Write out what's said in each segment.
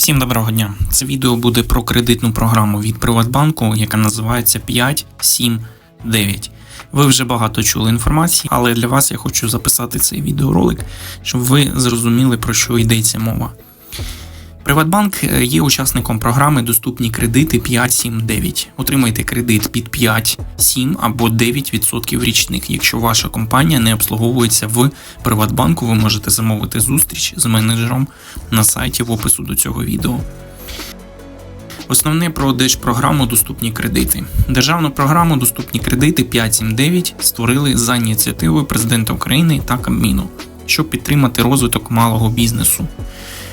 Всім доброго дня. Це відео буде про кредитну програму від Приватбанку, яка називається 579. Ви вже багато чули інформації, але для вас я хочу записати цей відеоролик, щоб ви зрозуміли про що йдеться мова. Приватбанк е, є учасником програми Доступні кредити 579. Отримайте кредит під 5, 7 або 9% річних. Якщо ваша компанія не обслуговується в Приватбанку, ви можете замовити зустріч з менеджером на сайті в опису до цього відео. Основне про держпрограму Доступні кредити. Державну програму Доступні кредити 579 створили за ініціативою президента України та Кабміну, щоб підтримати розвиток малого бізнесу.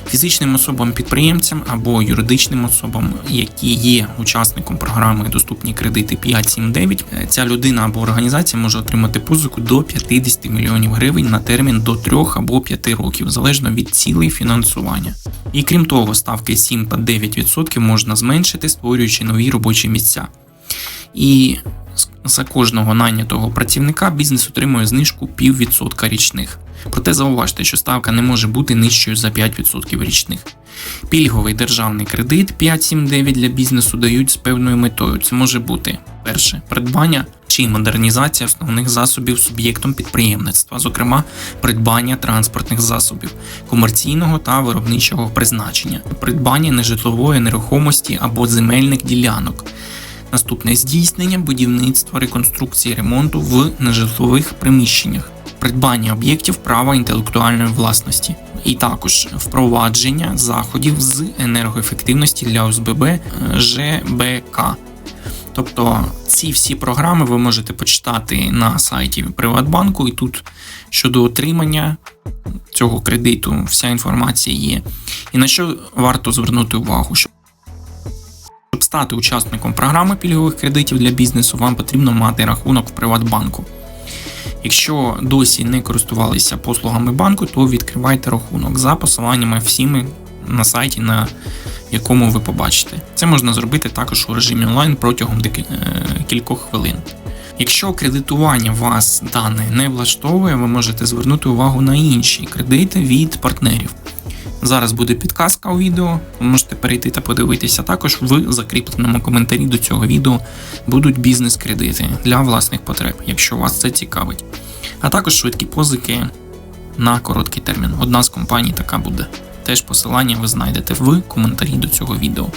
Фізичним особам-підприємцям або юридичним особам, які є учасником програми Доступні кредити 579, е, ця людина або організація може отримати позику до 50 мільйонів гривень на термін до 3 або 5 років, залежно від цілей фінансування. І крім того, ставки 7 та 9% можна зменшити, створюючи нові робочі місця. І за кожного найнятого працівника бізнес отримує знижку піввідсотка річних. Проте зауважте, що ставка не може бути нижчою за 5% річних. Пільговий державний кредит 579 для бізнесу дають з певною метою. Це може бути перше придбання чи модернізація основних засобів суб'єктом підприємництва, зокрема придбання транспортних засобів комерційного та виробничого призначення, придбання нежитлової нерухомості або земельних ділянок. Наступне здійснення будівництва, реконструкції ремонту в нежитлових приміщеннях, придбання об'єктів права інтелектуальної власності, і також впровадження заходів з енергоефективності для ОСББ е, ЖБК. Тобто ці всі програми ви можете почитати на сайті Приватбанку, і тут щодо отримання цього кредиту вся інформація є. І на що варто звернути увагу? Щоб стати учасником програми пільгових кредитів для бізнесу, вам потрібно мати рахунок в Приватбанку. Якщо досі не користувалися послугами банку, то відкривайте рахунок за посиланнями всіми на сайті, на якому ви побачите. Це можна зробити також у режимі онлайн протягом е, кількох хвилин. Якщо кредитування вас дане не влаштовує, ви можете звернути увагу на інші кредити від партнерів. Зараз буде підказка у відео, можете перейти та подивитися. Також в закріпленому коментарі до цього відео будуть бізнес-кредити для власних потреб, якщо вас це цікавить. А також швидкі позики на короткий термін. Одна з компаній така буде. Теж посилання ви знайдете в коментарі до цього відео.